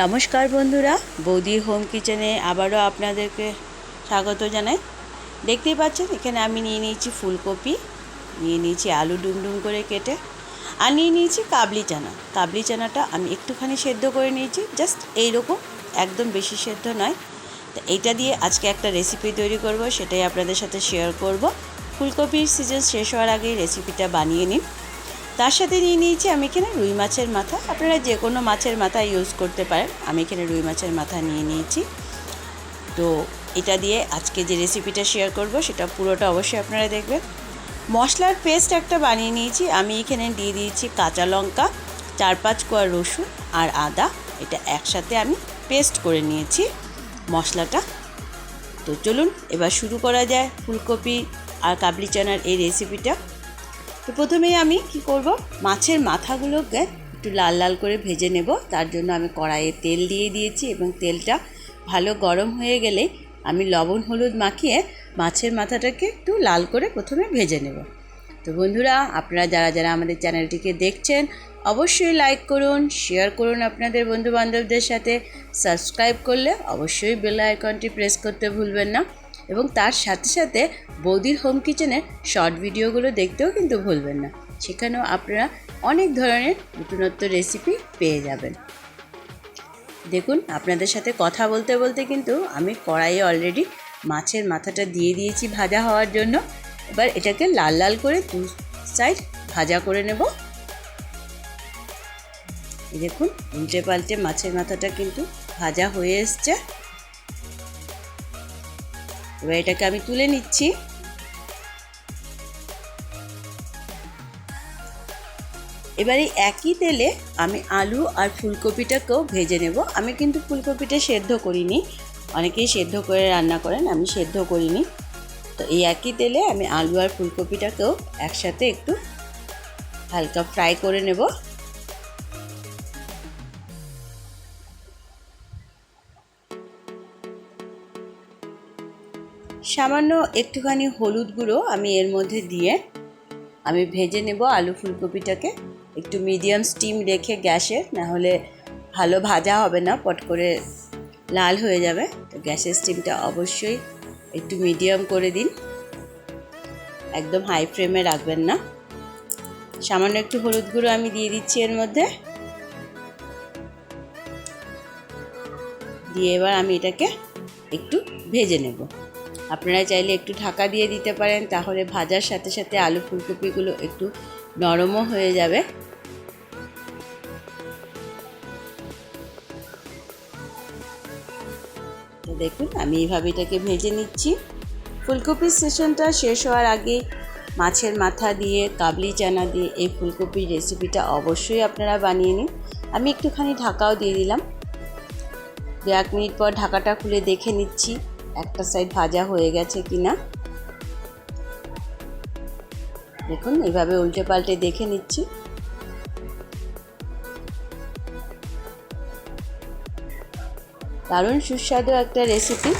নমস্কার বন্ধুরা, বৌদি হোম কিচেনে আবারও আপনাদেরকে স্বাগত জানাই। দেখতেই পাচ্ছেন, এখানে আমি নিয়ে নিয়েছি ফুলকপি, নিয়ে নিয়েছি আলু ডুমডুম করে কেটে, আর নিয়ে নিয়েছি কাবলি চানা। কাবলি চানাটা আমি একটুখানি সেদ্ধ করে নিয়েছি, জাস্ট এইরকম, একদম বেশি সেদ্ধ নয়। তো এইটা দিয়ে আজকে একটা রেসিপি তৈরি করব, সেটাই আপনাদের সাথে শেয়ার করব। ফুলকপির সিজন শেষ হওয়ার আগেই রেসিপিটা বানিয়ে নিন। তার সাথে নিয়ে নিয়েছি আমি এখানে রুই মাছের মাথা। আপনারা যে কোনো মাছের মাথা ইউজ করতে পারেন। আমি এখানে রুই মাছের মাথা নিয়ে নিয়েছি। তো এটা দিয়ে আজকে যে রেসিপিটা শেয়ার করব, সেটা পুরোটা অবশ্যই আপনারা দেখবেন। মশলার পেস্ট একটা বানিয়ে নিয়েছি। আমি এখানে দিয়ে দিয়েছি কাঁচা লঙ্কা চার পাঁচ কোয়া রসুন আর আদা। এটা একসাথে আমি পেস্ট করে নিয়েছি মশলাটা। তো চলুন, এবার শুরু করা যায় ফুলকপি আর কাবলি চানার এই রেসিপিটা তো প্রথমেই আমি কি করব? মাছের মাথাগুলোকে একটু লাল লাল করে ভেজে নেব। তার জন্য আমি কড়াইয়ে তেল দিয়ে দিয়েছি এবং তেলটা ভালো গরম হয়ে গেলে আমি লবণ, হলুদ মাখিয়ে মাছের মাথাটাকে একটু লাল করে প্রথমে ভেজে নেব। তো বন্ধুরা, আপনারা যারা যারা আমাদের চ্যানেলটিকে দেখছেন, অবশ্যই লাইক করুন শেয়ার করুন আপনাদের বন্ধুবান্ধবদের সাথে। সাবস্ক্রাইব করলে অবশ্যই বেল আইকনটি প্রেস করতে ভুলবেন না এবং তার সাথে সাথে বৌদির হোম কিচেনের শর্ট ভিডিওগুলো দেখতেও কিন্তু ভুলবেন না। সেখানেও আপনারা অনেক ধরনের নতুনত্ব রেসিপি পেয়ে যাবেন। দেখুন, আপনাদের সাথে কথা বলতে বলতে কিন্তু আমি কড়াইয়ে অলরেডি মাছের মাথাটা দিয়ে দিয়েছি ভাজা হওয়ার জন্য। এবার এটাকে লাল লাল করে দু সাইড ভাজা করে নেব। দেখুন, উল্টে পাল্টে মাছের মাথাটা কিন্তু ভাজা হয়ে এসছে। এবার এটাকে আমি তুলে নিচ্ছি। এবারে একই তেলে আমি আলু আর ফুলকপিটাকেও ভেজে নেব। আমি কিন্তু ফুলকপিটা সেদ্ধ করিনি। অনেকেই সেদ্ধ করে রান্না করেন, আমি সেদ্ধ করিনি। তো এই একই তেলে আমি আলু আর ফুলকপিটাকেও একসাথে একটু হালকা ফ্রাই করে নেব। সামান্য একটুখানি হলুদ গুঁড়ো আমি এর মধ্যে দিয়ে আমি ভেজে নেব আলু ফুলকপিটাকে। একটু মিডিয়াম স্টিম রেখে গ্যাসে নাহলে ভালো ভাজা হবে না, পট করে লাল হয়ে যাবে। তো গ্যাসের স্টিমটা অবশ্যই একটু মিডিয়াম করে দিন। একদম হাই ফ্লেমে রাখবেন না। সামান্য একটু হলুদ গুঁড়ো আমি দিয়ে দিচ্ছি এর মধ্যে। দিয়ে এবার আমি এটাকে একটু ভেজে নেব। আপনারা চাইলে একটু ঢাকা দিয়ে দিতে পারেন, তাহলে ভাজার সাথে সাথে আলু ফুলকপিগুলো একটু নরমও হয়ে যাবে। দেখুন, আমি এইভাবে এটাকে ভেজে নিচ্ছি। ফুলকপির সেশনটা শেষ হওয়ার আগে মাছের মাথা দিয়ে, কাবলি চানা দিয়ে এই ফুলকপির রেসিপিটা অবশ্যই আপনারা বানিয়ে নিন। আমি একটুখানি ঢাকাও দিয়ে দিলাম। দু এক মিনিট পর ঢাকাটা খুলে দেখে নিচ্ছি, একটা সাইড ভাজা হয়ে গেছে কি না দেখুন, এইভাবে উল্টে পাল্টে দেখে নিচ্ছি। দারুণ সুস্বাদু একটা রেসিপি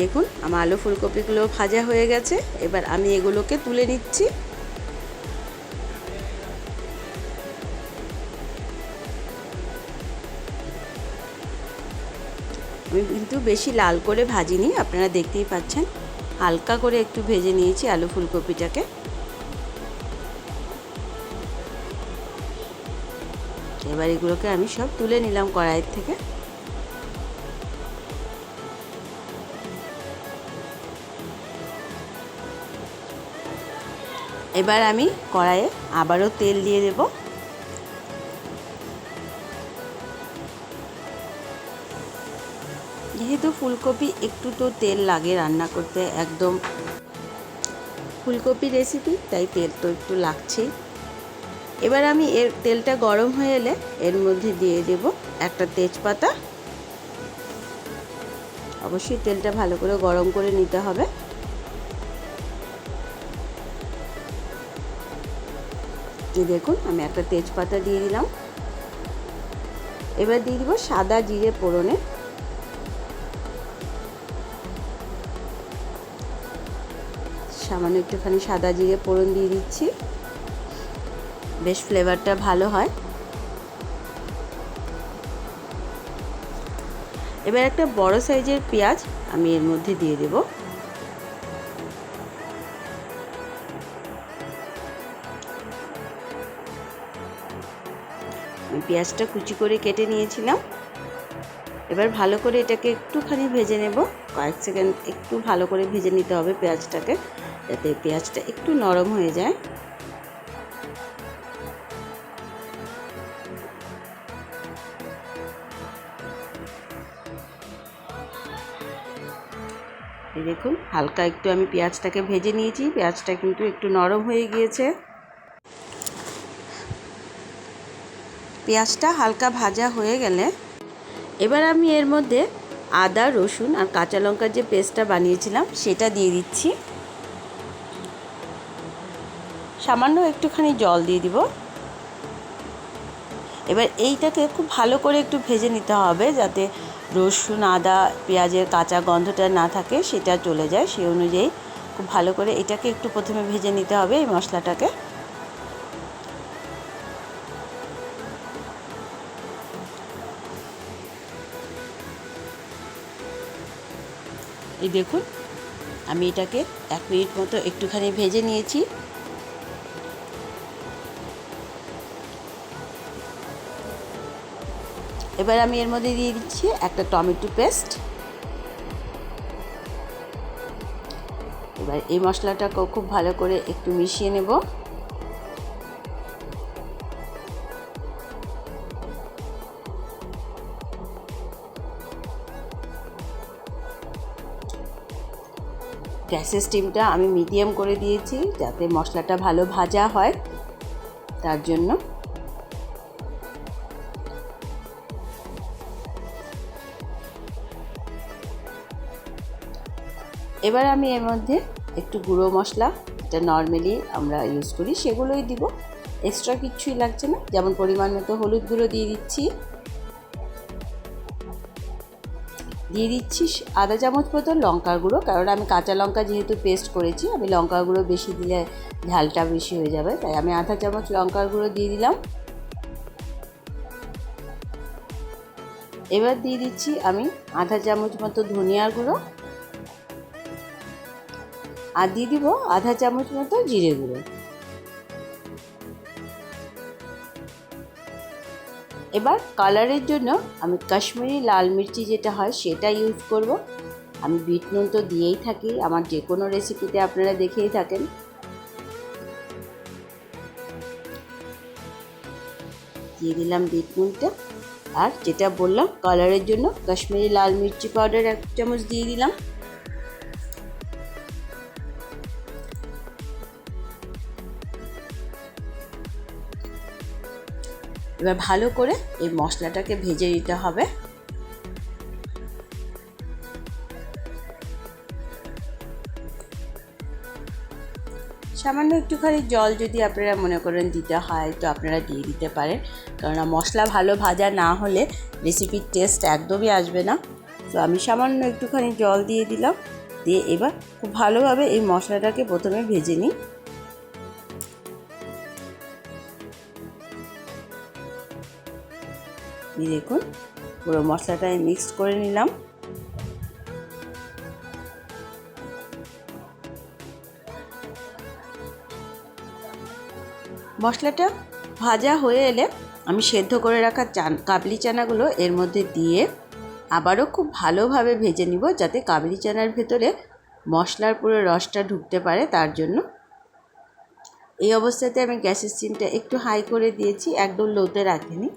দেখুন, আমার আলু ফুলকপিগুলো ভাজা হয়ে গেছে। এবার আমি এগুলোকে তুলে নিচ্ছি। আমি কিন্তু বেশি লাল করে ভাজিনি, আপনারা দেখতেই পাচ্ছেন। হালকা করে একটু ভেজে নিয়েছি আলু ফুলকপিটাকে। এবার এগুলোকে আমি সব তুলে নিলাম কড়াইয়ের থেকে। এবার আমি কড়াইয়ে আবারও তেল দিয়ে দেবো। যেহেতু ফুলকপি একটু তো তেল লাগে রান্না করতে একদম। ফুলকপি রেসিপি তাই তেল তো একটু লাগছেই। এবার আমি এর তেলটা গরম হয়ে এলে এর মধ্যে দিয়ে দেব একটা তেজপাতা। অবশ্যই তেলটা ভালো করে গরম করে নিতে হবে। এই দেখুন, আমি একটা তেজপাতা দিয়ে দিলাম। এবার দিয়ে দিব সাদা জিরে পোড়নে সামান্য একটুখানি সাদা জিরে পোড়ন দিয়ে দিচ্ছি। বেশ ফ্লেভারটা ভালো হয়। এবার একটা বড় সাইজের পেঁয়াজ আমি এর মধ্যে দিয়ে দেব। আমি পেঁয়াজটা কুচি করে কেটে নিয়েছিলাম। এবার ভালো করে এটাকে একটুখানি ভেজে নেব। কয়েক সেকেন্ড একটু ভালো করে ভেজে নিতে হবে পেঁয়াজটাকে, যাতে পেঁয়াজটা একটু নরম হয়ে যায়। হালকা একটু আমি পেঁয়াজটাকে ভেজে নিয়েছি, পেঁয়াজটা কিন্তু একটু নরম হয়ে গিয়েছে। পেঁয়াজটা হালকা ভাজা হয়ে গেলে এবার আমি এর মধ্যে আদা, রসুন আর কাঁচা লঙ্কার যে পেস্টটা বানিয়েছিলাম, সেটা দিয়ে দিচ্ছি। সামান্য একটুখানি জল দিয়ে দিব। এবার এইটাকে খুব ভালো করে একটু ভেজে নিতে হবে, যাতে রসুন, আদা, পেঁয়াজের কাঁচা গন্ধটা না থাকে, সেটা চলে যায়। সেই অনুযায়ী খুব ভালো করে এটাকে একটু প্রথমে ভেজে নিতে হবে এই মশলাটাকে। এই দেখুন, আমি এটাকে এক মিনিট মতো একটুখানি ভেজে নিয়েছি। এবার আমি এর মধ্যে দিয়ে দিচ্ছি একটা টমেটো পেস্ট। এবার এই মশলাটাকেও খুব ভালো করে একটু মিশিয়ে নেব। গ্যাসের স্টিমটা আমি মিডিয়াম করে দিয়েছি যাতে মশলাটা ভালো ভাজা হয়, তার জন্য। এবার আমি এর মধ্যে একটু গুঁড়ো মশলা, যেটা নর্মালি আমরা ইউজ করি, সেগুলোই দিব। এক্সট্রা কিচ্ছুই লাগছে না, যেমন পরিমাণ মতো হলুদ গুঁড়ো দিয়ে দিচ্ছি। দিয়ে দিচ্ছি আধা চামচ মতো লঙ্কার গুঁড়ো, কারণ আমি কাঁচা লঙ্কা যেহেতু পেস্ট করেছি, আমি লঙ্কার গুঁড়ো বেশি দিলে ঝালটা বেশি হয়ে যাবে, তাই আমি আধা চামচ লঙ্কার গুঁড়ো দিয়ে দিলাম। এবার দিয়ে দিচ্ছি আমি আধা চামচ মতো ধনিয়ার গুঁড়ো। আর দিয়ে দিব আধা চামচ মতো জিরে গুঁড়ো। এবার কালারের জন্য আমি কাশ্মীরি লাল মির্চি যেটা হয় সেটা ইউজ করব। আমি বিট নুন তো দিয়েই থাকি, আমার যে কোনো রেসিপিতে আপনারা দেখেই থাকেন। দিয়ে দিলাম বিট নুনটা। আর যেটা বললাম, কালারের জন্য কাশ্মীরি লাল মির্চি পাউডার এক চামচ দিয়ে দিলাম। এবার ভালো করে এই মশলাটাকে ভেজে নিতে হবে। সামান্য একটুখানি জল যদি আপনারা মনে করেন দিতে হয়, তো আপনারা দিয়ে দিতে পারেন। কেননা মশলা ভালো ভাজা না হলে রেসিপির টেস্ট একদমই আসবে না। তো আমি সামান্য একটুখানি জল দিয়ে দিলাম। দিয়ে এবার খুব ভালোভাবে এই মশলাটাকে প্রথমে ভেজে নিই। দেখুন, পুরো মশলাটা মিক্স করে নিলাম। মশলাটা ভাজা হয়ে এলে আমি সেদ্ধ করে রাখা চান কাবলি চানাগুলো এর মধ্যে দিয়ে আবারও খুব ভালোভাবে ভেজে নিব যাতে কাবলি চানার ভেতরে মশলার পুরো রসটা ঢুকতে পারে তার জন্য। এই অবস্থাতে আমি গ্যাসের সিমটা একটু হাই করে দিয়েছি, একদম লোতে রাখিনি।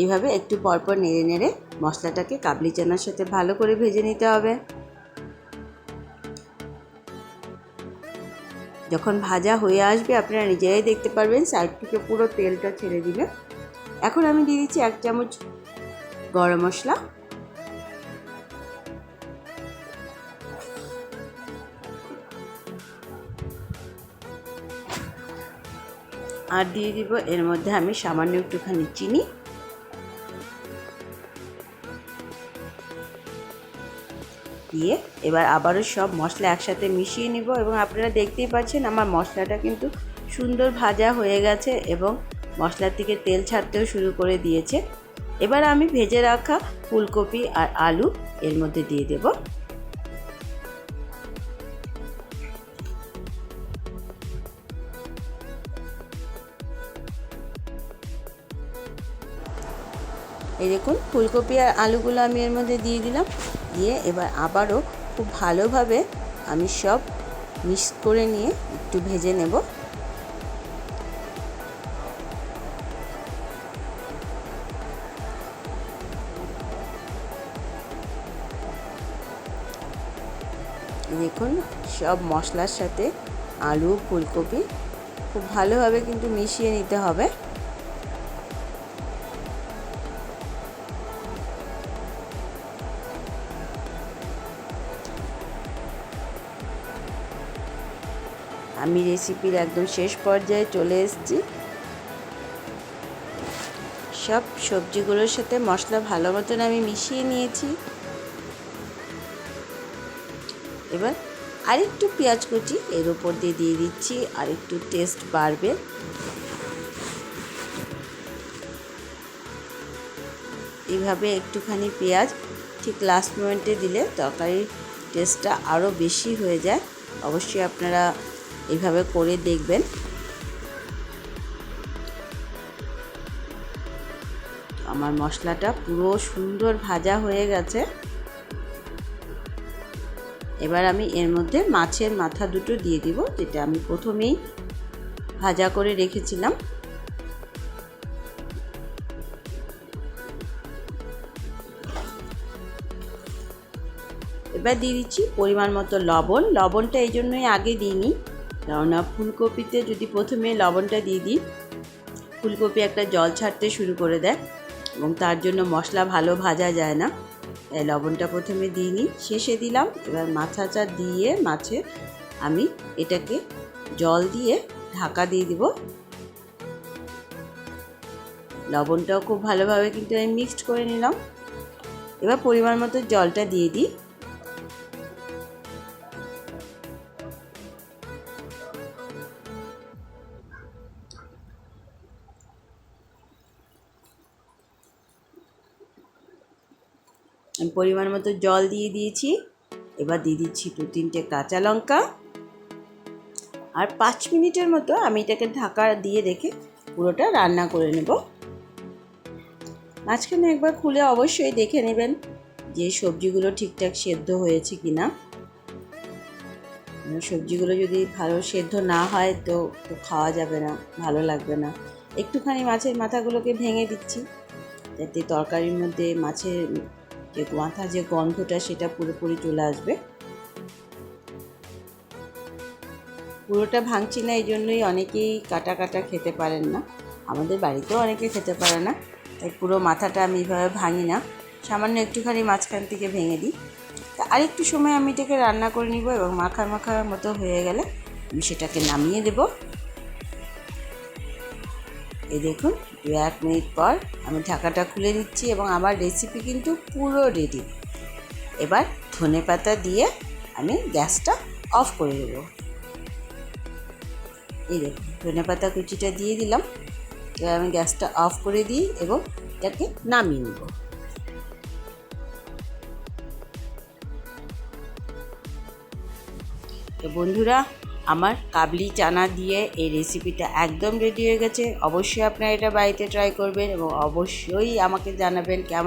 এইভাবে একটু পরপর নেড়ে নেড়ে মশলাটাকে কাবলি চানার সাথে ভালো করে ভেজে নিতে হবে। যখন ভাজা হয়ে আসবে, আপনারা নিজেরাই দেখতে পারবেন সাইড থেকে পুরো তেলটা ছেড়ে দিলে। এখন আমি দিয়ে দিচ্ছি এক চামচ গরম মশলা। আর দিয়ে দিব এর মধ্যে আমি সামান্য একটুখানি চিনি। দিয়ে এবার আবারও সব মশলা একসাথে মিশিয়ে নিব এবং আপনারা দেখতেই পাচ্ছেন আমার মশলাটা কিন্তু সুন্দর ভাজা হয়ে গেছে এবং মশলার থেকে তেল ছাড়তেও শুরু করে দিয়েছে। এবার আমি ভেজে রাখা ফুলকপি আর আলু এর মধ্যে দিয়ে দেব। এই দেখুন, ফুলকপি আর আলুগুলো আমি এর মধ্যে দিয়ে দিলাম। দিয়ে এবার আবারও খুব ভালোভাবে আমি সব মিক্স করে নিয়ে একটু ভেজে নেব। দেখুন, সব মশলার সাথে আলু, ফুলকপি খুব ভালোভাবে কিন্তু মিশিয়ে নিতে হবে। আমি রেসিপির একদম শেষ পর্যায়ে চলে এসেছি। সব সবজিগুলোর সাথে মশলা ভালো মতন আমি মিশিয়ে নিয়েছি। এবার আরেকটু পেঁয়াজ কুচি এর উপর দিয়ে দিয়ে দিচ্ছি, আরেকটু টেস্ট বাড়বে। এইভাবে একটুখানি পেঁয়াজ ঠিক লাস্ট মোমেন্টে দিলে তরকারির টেস্টটা আরও বেশি হয়ে যায়। অবশ্যই আপনারা এইভাবে করে দেখবেন। আমার মশলাটা পুরো সুন্দর ভাজা হয়ে গেছে। এবার আমি এর মধ্যে মাছের মাথা দুটো দিয়ে দিব, যেটা আমি প্রথমেই ভাজা করে রেখেছিলাম। এবার দিয়ে দিচ্ছি পরিমাণ মতো লবণ। লবণটা এই জন্যই আগে দিইনি। কেননা ফুলকপিতে যদি প্রথমে লবণটা দিয়ে দিই, ফুলকপি একটা জল ছাড়তে শুরু করে দেয় এবং তার জন্য মশলা ভালো ভাজা যায় না, তাই লবণটা প্রথমে দিইনি শেষে দিলাম, এবার মাথাটা দিয়ে মাছে আমি এটাকে জল দিয়ে ঢাকা দিয়ে দিব। লবণটাও খুব ভালোভাবে কিন্তু আমি মিক্সড করে নিলাম। এবার পরিমাণ মতো জলটা দিয়ে দিই। পরিমাণ মতো জল দিয়ে দিয়েছি। এবার দিয়ে দিচ্ছি দু তিনটে কাঁচা লঙ্কা। আর পাঁচ মিনিটের মতো আমি এটাকে ঢাকা দিয়ে রেখে পুরোটা রান্না করে নেব। মাঝখানে একবার খুলে অবশ্যই দেখে নেবেন যে সবজিগুলো ঠিকঠাক সেদ্ধ হয়েছে কি না সবজিগুলো যদি ভালো সেদ্ধ না হয় তো খাওয়া যাবে না, ভালো লাগবে না। একটুখানি মাছের মাথাগুলোকে ভেঙে দিচ্ছি। যাতে তরকারির মধ্যে মাছের যে মাথা যে গন্ধটা সেটা পুরোপুরি চলে আসবে। পুরোটা ভাঙছি না, এই জন্যই অনেকেই কাটা কাটা খেতে পারেন না। আমাদের বাড়িতেও অনেকে খেতে পারে না, তাই পুরো মাথাটা আমি এইভাবে ভাঙি না। সামান্য একটুখানি মাঝখান থেকে ভেঙে দিই। তা আরেকটু সময় আমি এটাকে রান্না করে নিব এবং মাখা মাখার মতো হয়ে গেলে আমি সেটাকে নামিয়ে দেব। এই দেখুন, দু এক মিনিট পর আমি ঢাকাটা খুলে দিচ্ছি এবং আমার রেসিপি কিন্তু পুরো রেডি এবার ধনে পাতা দিয়ে আমি গ্যাসটা অফ করে দেব। এই দেখুন, ধনে পাতা কুচিটা দিয়ে দিলাম। এবার আমি গ্যাসটা অফ করে দিই এবং এটাকে নামিয়ে নেব। তো বন্ধুরা আমার কাবলি চানা দিয়ে এই রেসিপিটা একদম রেডি হয়ে গেছে। অবশ্যই আপনারা এটা বাড়িতে ট্রাই করবেন এবং অবশ্যই আমাকে জানাবেন কেমন